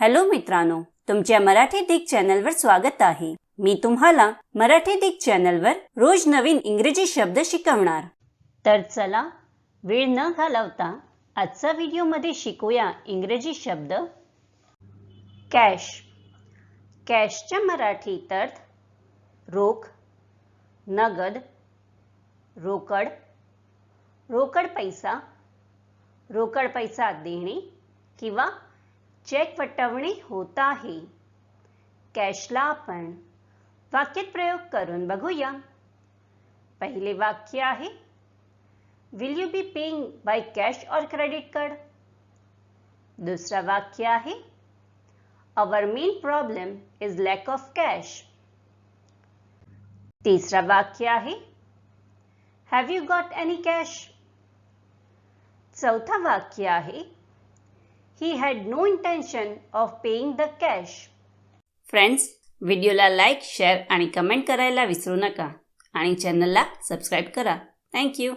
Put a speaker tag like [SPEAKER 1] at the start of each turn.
[SPEAKER 1] Hello मित्रांनो तुमच्या मराठी दिग चॅनलवर स्वागत आहे. मी तुम्हाला मराठी दिग चॅनलवर रोज नवीन इंग्रजी शब्द शिकवणार. तर चला वेळ न घालवता आजचा व्हिडिओमध्ये शिकूया इंग्रजी शब्द. कॅश. कॅशच्या मराठीत अर्थ रोख नगद रोकड रोकड पैसा रोकड पैसा देणे किंवा चेक वटवणी होत आहे. कॅशला आपण वाक्यात प्रयोग करून बघूया. पहिले वाक्य आहे will you be paying by cash और क्रेडिट कार्ड दुसरा वाक्य आहे our main problem is lack of cash तिसरा वाक्य आहे have you got any cash चौथा वाक्य आहे he had no intention of paying the cash friends व्हिडिओला लाईक शेअर आणि कमेंट करायला विसरू नका. आणि चॅनलला सबस्क्राईब करा. थँक्यू